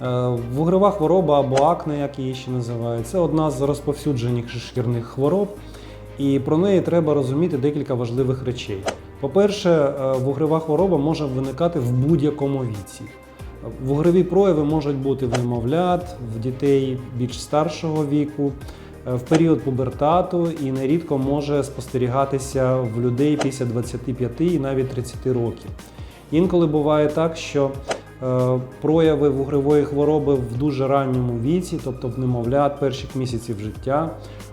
Е, Вугрова хвороба або акне, як її ще називають, це одна з розповсюджених шкірних хвороб, і про неї треба розуміти декілька важливих речей. По-перше, е, вугрова хвороба може виникати в будь-якому віці. Вугрові прояви можуть бути в немовлят, в дітей більш старшого віку, е, в період пубертату і нерідко може спостерігатися в людей після 25 і навіть 30 років. Інколи буває так, що прояви вугрової хвороби в дуже ранньому віці, тобто в немовлят перших місяців життя,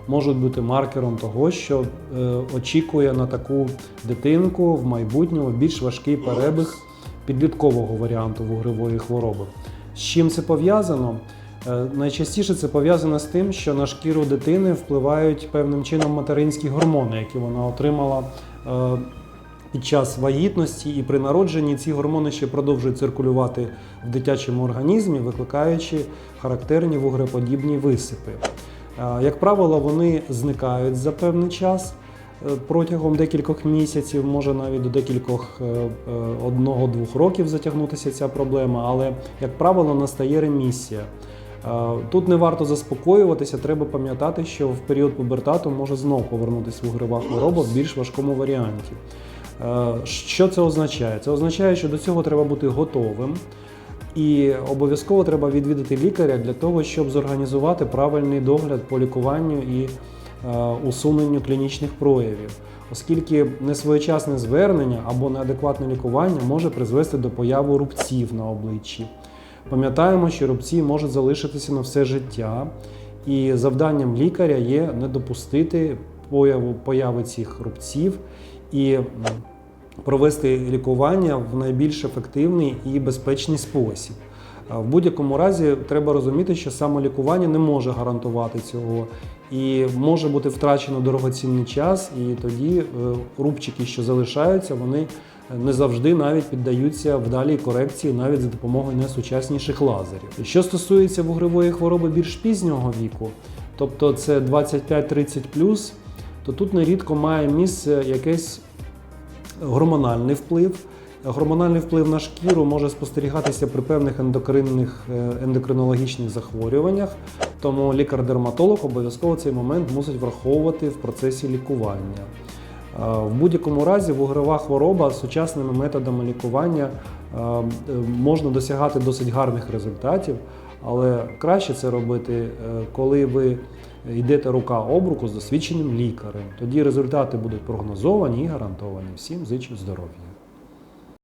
можуть бути маркером того, що е, очікує на таку дитинку в майбутньому більш важкий перебіг підліткового варіанту вугрової хвороби. З чим це пов'язано? Е, Найчастіше це пов'язано з тим, що на шкіру дитини впливають певним чином материнські гормони, які вона отримала е, під час вагітності, і при народженні ці гормони ще продовжують циркулювати в дитячому організмі, викликаючи характерні вугроподібні висипи. Е, Як правило, вони зникають за певний час е, протягом декількох місяців, може навіть до декількох е, одного-двох років затягнутися ця проблема, але, як правило, настає ремісія. Тут не варто заспокоюватися, треба пам'ятати, що в період пубертату може знову повернутися вугрова хвороба в більш важкому варіанті. Е, Що це означає? Це означає, що до цього треба бути готовим. І обов'язково треба відвідати лікаря для того, щоб зорганізувати правильний догляд по лікуванню і е, усуненню клінічних проявів, оскільки несвоєчасне звернення або неадекватне лікування може призвести до появи рубців на обличчі. Пам'ятаємо, що рубці можуть залишитися на все життя, і завданням лікаря є не допустити появу появи цих рубців і провести лікування в найбільш ефективний і безпечний спосіб. В будь-якому разі треба розуміти, що самолікування не може гарантувати цього, і може бути втрачено дорогоцінний час, і тоді е, рубчики, що залишаються, вони не завжди навіть піддаються вдалій корекції навіть за допомогою найсучасніших лазерів. Що стосується вугрової хвороби більш пізнього віку, тобто це 25-30 то тут нерідко має місце якесь гормональний вплив. Гормональний вплив на шкіру може спостерігатися при певних ендокринних е, ендокринологічних захворюваннях, тому лікар-дерматолог обов'язково цей момент мусить враховувати в процесі лікування. Е, В будь-якому разі вугрова хвороба сучасними методами лікування е, можна досягати досить гарних результатів, але краще це робити, е, коли ви йдете рука об руку з досвідченим лікарем. Тоді результати будуть прогнозовані і гарантовані. Всім зичу здоров'я.